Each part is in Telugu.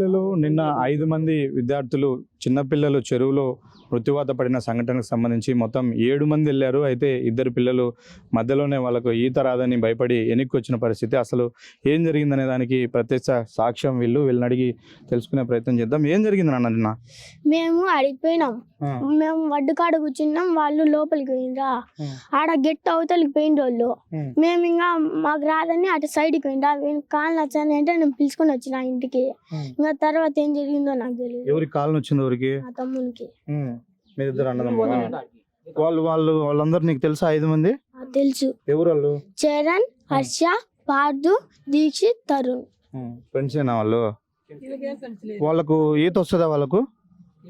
పల్లెలో నిన్న ఐదు మంది విద్యార్థులు చిన్నపిల్లలు చెరువులో మృత్యువాత పడిన సంఘటనకు సంబంధించి మొత్తం ఏడు మంది వెళ్ళారు. అయితే ఇద్దరు పిల్లలు మధ్యలోనే వాళ్ళకు ఈత రాదని భయపడి వెనక్కి వచ్చిన పరిస్థితి. అసలు ఏం జరిగిందనే దానికి ప్రత్యక్ష సాక్ష్యం వీళ్ళు వీళ్ళని అడిగి తెలుసుకునే ప్రయత్నం చేద్దాం. ఏం జరిగింది నాన్న నిన్న? మేము అడిగిపోయినాం. మేము వడ్డు కాడ కూర్చున్నాం. వాళ్ళు లోపలికి పోయిండ్రా. ఆడ గెట్ అవతలికి పోయిన వాళ్ళు. మేము ఇంకా మాకు రాదని అటు సైడ్కి పోయిండ్రా కాళ్ళు వచ్చాను అంటే నేను పిలుచుకొని వచ్చిన ఇంటికి. ఇంకా తర్వాత ఏం జరిగిందో నాకు తెలియదు. ఎవరికి కాలం వచ్చింది ఎవరికి? తమ్మునికి. మీరిద్దరు? వాళ్ళు వాళ్ళు వాళ్ళందరూ నీకు తెలుసా ఐదు మంది? ఆ తెలుసు. ఎవరు వాళ్ళు చరణ్ హర్ష పార్థు దీక్షిత్ తరుణ్. ఫ్రెండ్స్ ఏనా వాళ్ళు? వాళ్ళకు ఈత వస్తుందా వాళ్ళకు?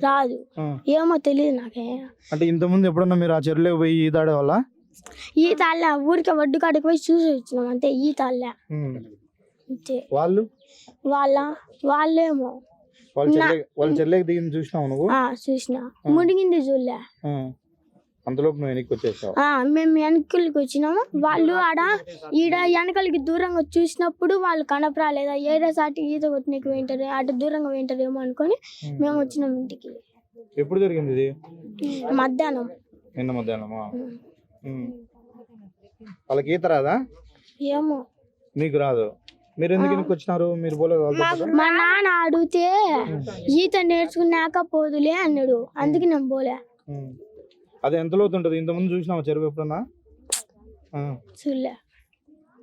రాదు. ఏమో తెలియదు నాకే. అంటే ఇంతకుముందు ఎప్పుడన్నా మీరు ఆ చెరువులోకి పోయి ఈదాడే వాళ్ళ ఈ తాళ్ళ ఊరికి వడ్డు కాడికి పోయి చూసి వచ్చినాం అంతే ఈ తాళ్ళ అంతే. వాళ్ళు? వాళ్ళ వాళ్ళేమో. వాళ్ళ చెల్లె వాళ్ళ చెల్లెకి దిగింది చూసినావు నువ్వు? చూసిన. మునిగింది చూడలే. ఆ. అంతలోపు నువ్వు వెనక్కి వచ్చేసావు. మేము వెనకలకి వచ్చినాము. వాళ్ళు ఆడ ఈడ వెనకలకి దూరంగా చూసినప్పుడు వాళ్ళు కనపరాలేదా ఏదో సాటి ఈత కొట్టినకి వింటారు అటు దూరంగా వింటారేమో అనుకొని మేము వచ్చినాం ఇంటికి. ఎప్పుడు జరిగింది ఇది? మధ్యాహ్నం. నిన్న మధ్యాహ్నమా. వాళ్ళకి ఈత రాదా? ఏమో. మీకు రాదు? మీరు ఎందుకు వెనక్కి వచ్చినారు మీరు పోలేదు వాళ్ళతో? మా నాన్న అడిగితే ఈత నేర్చుకున్నాక పోదులే అన్నాడు. అందుకే నేను పోలే ఉమ్. అది ఎంత లోతు ఉంటుంది? ఇంతకుముందు చూసినావా చెరువు ఎప్పుడన్నా? ఆ. చూడలే.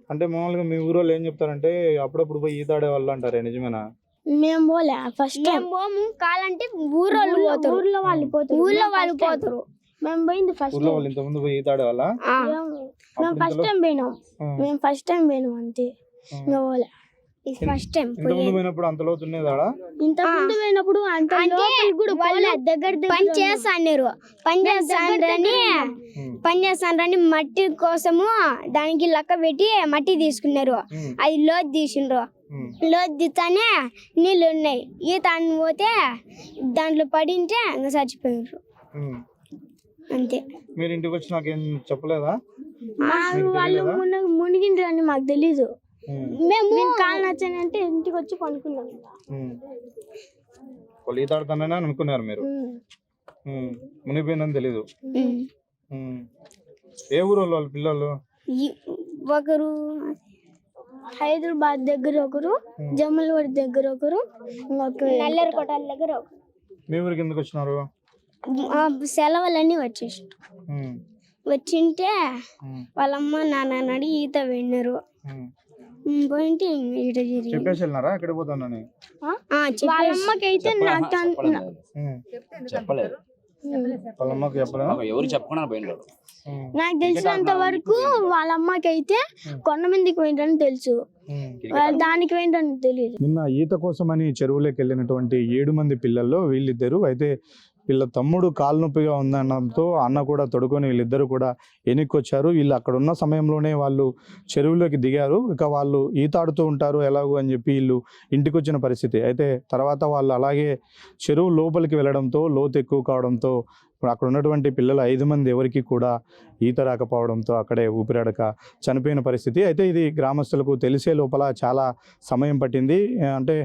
అంటే మామూలుగా మీ ఊరోళ్ళు ఏం చెప్తారంటే అప్పుడప్పుడు పోయి ఈతాడే వాళ్ళు అంటారే నిజమేనా? మేము పోలే ఫస్ట్ పోము కాలంటే ఊరోళ్ళు పోతారు. ఊర్లో వాళ్ళు పోతారు. ఊర్లో వాళ్ళు పోతారు. మేము పోయింది ఫస్ట్ ఊర్లో వాళ్ళు ఇంతకుముందు పోయి ఈతాడే వాళ్ళ మేము ఫస్ట్ టైం పోయినాం. మేము ఫస్ట్ టైం పోయినాం అంతే. ఇంకా పోలే. ఫస్ట్ టైం పోయినప్పుడు అంత లోతు ఇంత ముందు పోయినప్పుడు అంత కూడా దగ్గర పని చేస్తాను పని చేస్తానని ఉమ్. పని చేస్తానని మట్టి కోసము దానికి లెక్క పెట్టి మట్టి తీసుకున్నారు. అది లోతు తీసిండ్రు. లోతు తీస్తానే నీళ్ళు ఉన్నాయి. ఈత అని పోతే దాంట్లో పడింటే ఇంకా చచ్చిపోయినారు. అంతే. మీరు ఇంటికి వచ్చి నాకేం చెప్పలేదా? వాళ్ళు మునిగి మునిగిండ్రు అని మాకు తెలీదు. మేము కాలు నచ్చానంటే ఇంటికి వచ్చి పనుకున్నాం. వాళ్ళు ఈతాడుతానని అనుకున్నారు మీరు ఉమ్. మునిగిపోయిందని తెలీదు ఉమ్. ఏ ఊరు వాళ్ళు వాళ్ళ పిల్లలు ఈ- ఒకరు హైదరాబాద్ దగ్గర ఒకరు జమ్మలవాడి దగ్గర ఒకరు నల్లరి కొట్టాల దగ్గర ఒకరు మీ ఊరికి ఎందుకు వచ్చినారు ఆ సెలవులన్నీ వచ్చేసి ఉమ్. వచ్చింటే ఉమ్. వాళ్ళమ్మ నాన్న అడిగి ఈత ఉమ్. పోయింటే చెప్పేసి వెళ్ళినారా? ఎక్కడ పోతానని వాళ్ళ నాకు అన్- ఉమ్. చెప్పలేదు. వాళ్ళ అమ్మకి చెప్పలేదా ఎవరు చెప్పకుండా పోయినాడు. నాకు తెలిసినంత వరకు వాళ్ళ అమ్మకి అయితే కొండ మందికి పోయిందని తెలుసు. ఉమ్. వాళ్ళ దానికి పోయిందని తెలియదు నిన్న ఈత కోసమని చెరువులోకి వెళ్ళినటువంటి ఏడు మంది పిల్లల్లో వీళ్ళిద్దరు అయితే వీళ్ళ తమ్ముడు కాలు నొప్పిగా ఉందనడంతో అన్న కూడా తొడుకొని వీళ్ళిద్దరు కూడా వెనక్కి వీళ్ళు అక్కడ ఉన్న సమయంలోనే వాళ్ళు చెరువులోకి దిగారు. ఇక వాళ్ళు ఈత ఆడుతూ ఉంటారు ఎలాగో అని చెప్పి వీళ్ళు ఇంటికి వచ్చిన పరిస్థితి. అయితే తర్వాత వాళ్ళు అలాగే చెరువు లోపలికి వెళ్ళడంతో లోతు ఎక్కువ కావడంతో ఇప్పుడు అక్కడ ఉన్నటువంటి పిల్లలు ఐదు మంది ఎవరికి కూడా ఈత రాకపోవడంతో అక్కడే ఊపిరాడక చనిపోయిన పరిస్థితి. అయితే ఇది గ్రామస్తులకు తెలిసే లోపల చాలా సమయం పట్టింది. అంటే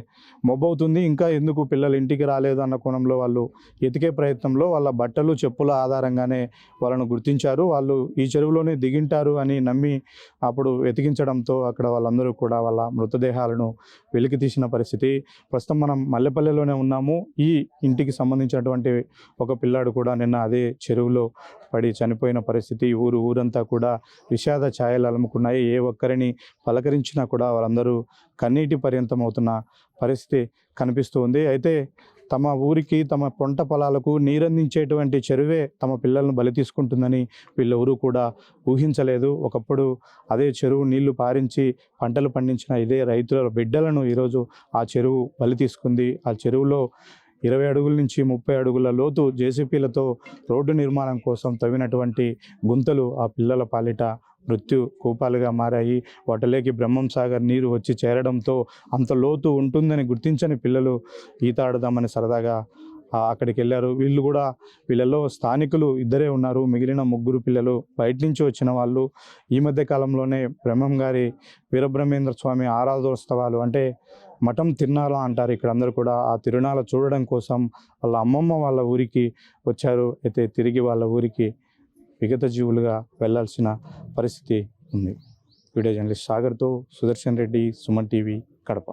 మొబ్బవుతుంది ఇంకా ఎందుకు పిల్లలు ఇంటికి రాలేదు అన్న కోణంలో వాళ్ళు ఎతికే ప్రయత్నంలో వాళ్ళ బట్టలు చెప్పుల ఆధారంగానే వాళ్ళను గుర్తించారు. వాళ్ళు ఈ చెరువులోనే దిగింటారు అని నమ్మి అప్పుడు వెతికించడంతో అక్కడ వాళ్ళందరూ కూడా వాళ్ళ మృతదేహాలను వెలికి తీసిన పరిస్థితి. ప్రస్తుతం మనం మల్లెపల్లెలోనే ఉన్నాము. ఈ ఇంటికి సంబంధించినటువంటి ఒక పిల్లాడు కూడా నిన్న అదే చెరువులో పడి చనిపోయిన పరిస్థితి ఊరు ఊరంతా కూడా విషాద ఛాయలు అలుముకున్నాయి. ఏ ఒక్కరిని పలకరించినా కూడా వాళ్ళందరూ కన్నీటి పర్యంతం అవుతున్న పరిస్థితి కనిపిస్తూ ఉంది అయితే తమ ఊరికి తమ పొంట పొలాలకు నీరందించేటువంటి చెరువే తమ పిల్లలను బలి తీసుకుంటుందని వీళ్ళెవరూ కూడా ఊహించలేదు. ఒకప్పుడు అదే చెరువు నీళ్ళు పారించి పంటలు పండించిన ఇదే రైతుల బిడ్డలను ఈరోజు ఆ చెరువు బలి తీసుకుంది. ఆ చెరువులో ఇరవై అడుగుల నుంచి ముప్పై అడుగుల లోతు జేసీపీలతో రోడ్డు నిర్మాణం కోసం తవ్వినటువంటి గుంతలు ఆ పిల్లల పాలిట మృత్యు కూపాలుగా మారాయి. వాటిలోకి బ్రహ్మం సాగర్ నీరు వచ్చి చేరడంతో అంత లోతు ఉంటుందని గుర్తించని పిల్లలు ఈత ఆడదామని సరదాగా అక్కడికి వెళ్ళారు. వీళ్ళు కూడా వీళ్ళలో స్థానికులు ఇద్దరే ఉన్నారు. మిగిలిన ముగ్గురు పిల్లలు బయట నుంచి వచ్చిన వాళ్ళు. ఈ మధ్య కాలంలోనే బ్రహ్మం గారి వీరబ్రహ్మేంద్ర స్వామి ఆరాధోత్సవాలు అంటే మఠం తిరునాళ అంటారు. ఇక్కడ అందరూ కూడా ఆ తిరునాళ చూడడం కోసం వాళ్ళ అమ్మమ్మ వాళ్ళ ఊరికి వచ్చారు. అయితే తిరిగి వాళ్ళ ఊరికి విగత జీవులుగా వెళ్ళాల్సిన పరిస్థితి ఉంది. వీడియో జర్నలిస్ట్ సాగర్తో సుదర్శన్ రెడ్డి సుమన్ టీవీ కడప.